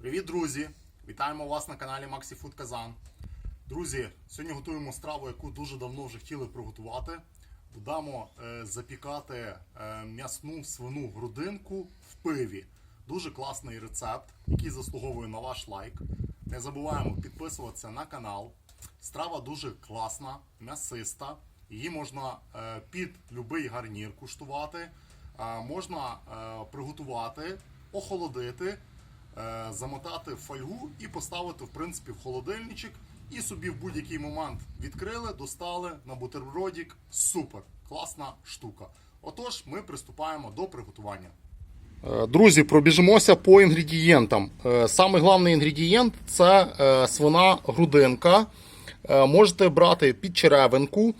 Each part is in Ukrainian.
Привіт, друзі! Вітаємо вас на каналі Maxi Food Казан. Друзі, сьогодні готуємо страву, яку дуже давно вже хотіли приготувати. Будемо е, запікати е, м'ясну свину грудинку в пиві. Дуже класний рецепт, який заслуговує на ваш лайк. Не забуваємо підписуватися на канал. Страва дуже класна, м'ясиста. Її можна е, під будь-який гарнір куштувати. Е, можна е, приготувати, охолодити, замотати в фольгу і поставити в принципі в холодильничок. І собі в будь-який момент відкрили, достали на бутербродик. Супер! Класна штука. Отож, ми приступаємо до приготування. Е, Друзі, пробіжимося по інгредієнтам. Е, Самий головний інгредієнт це е, свина грудинка. Е, Можете брати під черевинку.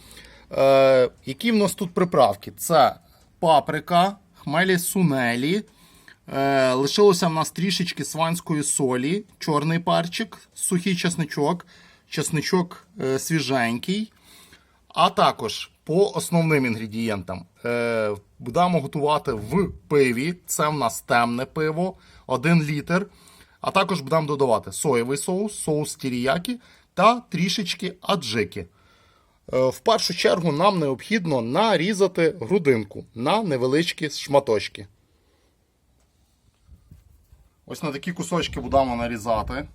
Е, Які в нас тут приправки? Це паприка, хмелі сунелі. Е, Лишилося в нас трішечки сванської солі, чорний перчик, сухий чесничок, чесничок е, свіженький. А також по основним інгредієнтам е, будемо готувати в пиві. Це в нас темне пиво, 1 літр. А також будемо додавати соєвий соус, соус тіріякі та трішечки аджики. В першу чергу нам необхідно нарізати грудинку на невеличкі шматочки. Ось на такі кусочки будемо нарізати.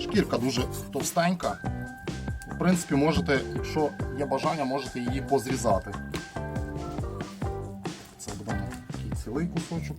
Шкірка дуже товстенька. В принципі, можете, якщо є бажання, можете її позрізати. Це буде такий цілий кусочок,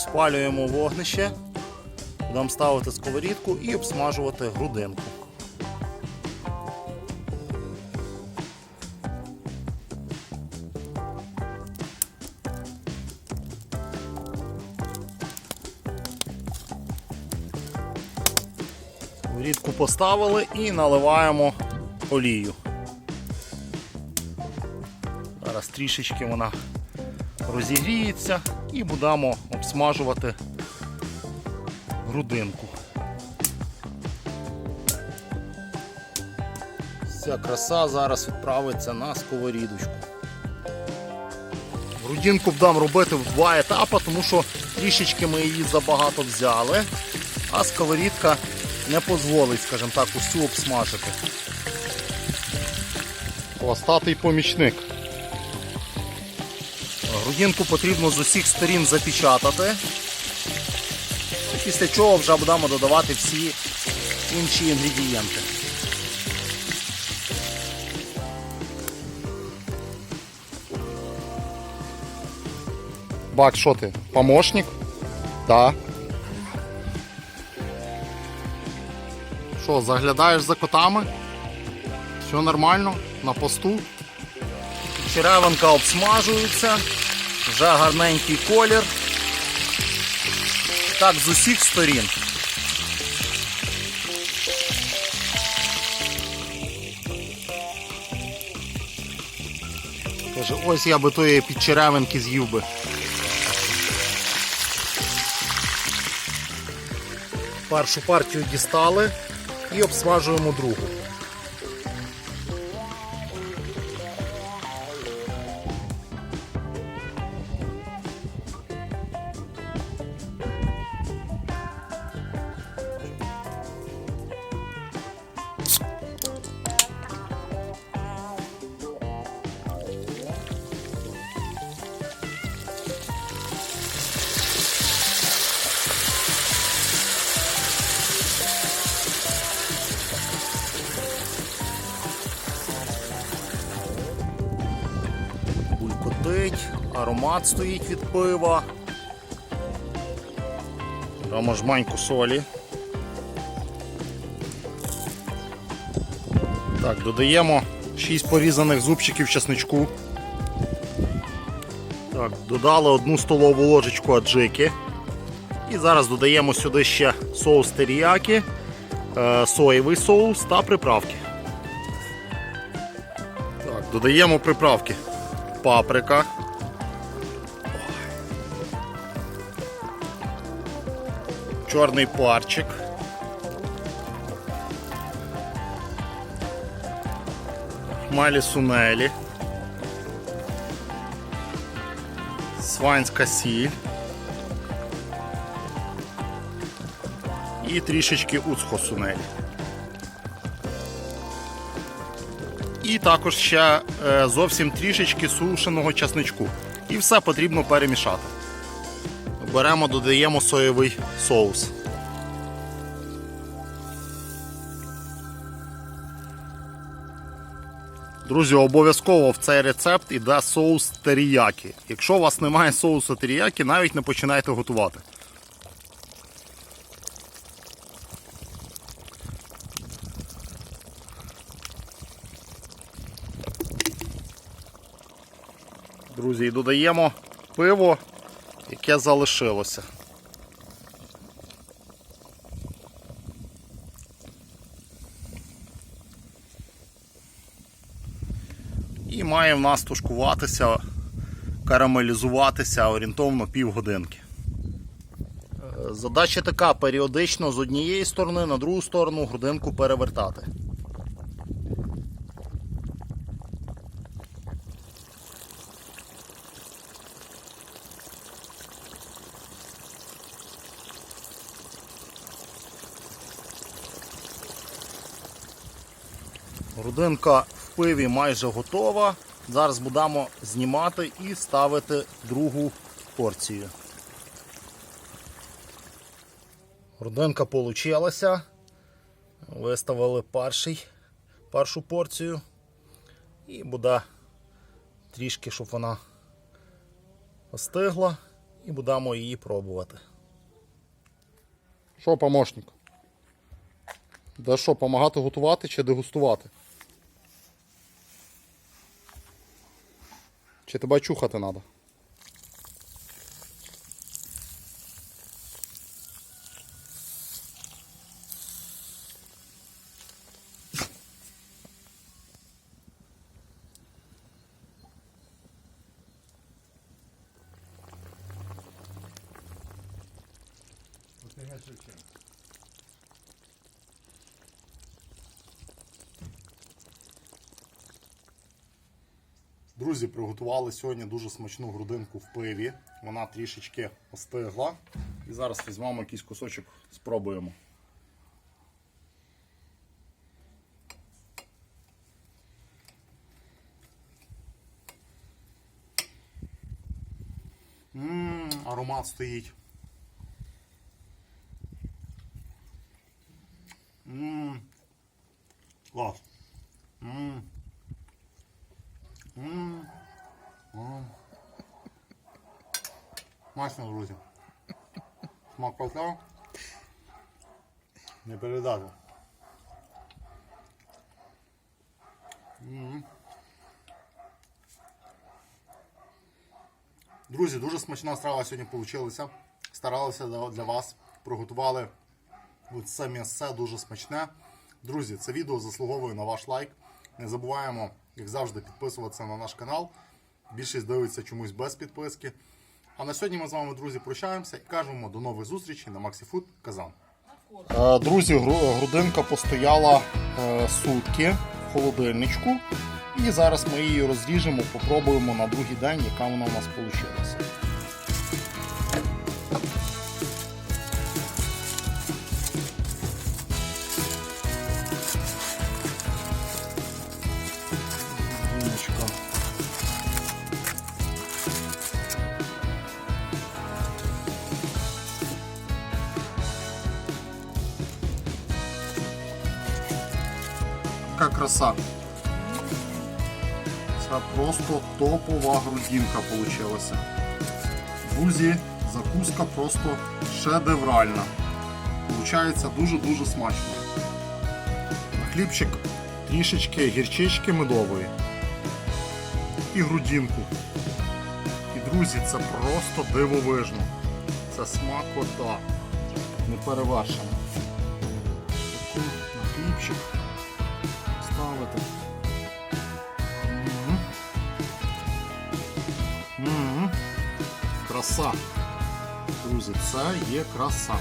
Розпалюємо вогнище, будемо ставити сковорідку і обсмажувати грудинку. Сковорідку поставили і наливаємо олію. Зараз трішечки вона розігріється і будемо обсмажувати грудинку. Вся краса зараз відправиться на сковорідочку. Грудинку будемо робити в два етапи, тому що трішечки ми її забагато взяли, а сковорідка не дозволить, скажімо так, усю обсмажити. Хвостатий помічник. Грудинку потрібно з усіх сторін запечатати. Після чого вже будемо додавати всі інші інгредієнти. Бак, що ти? Помощник? Так. Що, заглядаєш за котами? Все нормально? На посту? Черевинка обсмажується, вже гарненький колір. Так, з усіх сторін. Каже, ось я би тої підчеревинки з'їв би. Першу партію дістали і обсмажуємо другу. Аромат стоїть від пива. Дамо жменьку солі. Так, додаємо 6 порізаних зубчиків чесничку. Так, додали одну столову ложечку аджики. І зараз додаємо сюди ще соус теріякі, е, соєвий соус та приправки. Так, додаємо приправки. Паприка. Чорний парчик. Хмелі сунелі. Сванська сіль. І трішечки уцхо сунелі. І також ще е, зовсім трішечки сушеного часничку. І все потрібно перемішати. Беремо, додаємо соєвий соус. Друзі, обов'язково в цей рецепт іде соус теріякі. Якщо у вас немає соусу теріякі, навіть не починайте готувати. Друзі, додаємо пиво, яке залишилося. І має в нас тушкуватися, карамелізуватися орієнтовно півгодинки. Задача така: періодично з однієї сторони на другу сторону грудинку перевертати. Грудинка в пиві майже готова. Зараз будемо знімати і ставити другу порцію. Грудинка получилася. Виставили перший, першу порцію. І буде трішки, щоб вона остигла. І будемо її пробувати. Що, помощник? Да що, допомагати готувати чи дегустувати? Чи тебе чухати треба? Друзі, приготували сьогодні дуже смачну грудинку в пиві. Вона трішечки остигла. І зараз візьмемо якийсь кусочок, спробуємо. Ммм, аромат стоїть. Ммм. Клас. Ммм. Ммм. Ммм. Смачно, друзі. Смак кота. Не передати. Друзі, дуже смачна страва сьогодні вийшла. Старалися для вас. Приготували це м'ясце дуже смачне. Друзі, це відео заслуговує на ваш лайк. Не забуваємо, як завжди, підписуватися на наш канал. Більшість дивиться чомусь без підписки. А на сьогодні ми з вами, друзі, прощаємося і кажемо до нових зустрічей на MaxiFood Казан. Е, Друзі, грудинка постояла е, сутки в холодильничку. І зараз ми її розріжемо, попробуємо на другий день, яка вона у нас вийшла. Краса. Це просто топова грудинка вийшла. Друзі, закуска просто шедевральна. Получається дуже-дуже смачно. На хлібчик трішечки гірчички медової і грудинку. І друзі, це просто дивовижно. Це смакота. Не перевершено. На хлібчик ставити. Мгм. Мгм. Краса. Друзі, це є краса.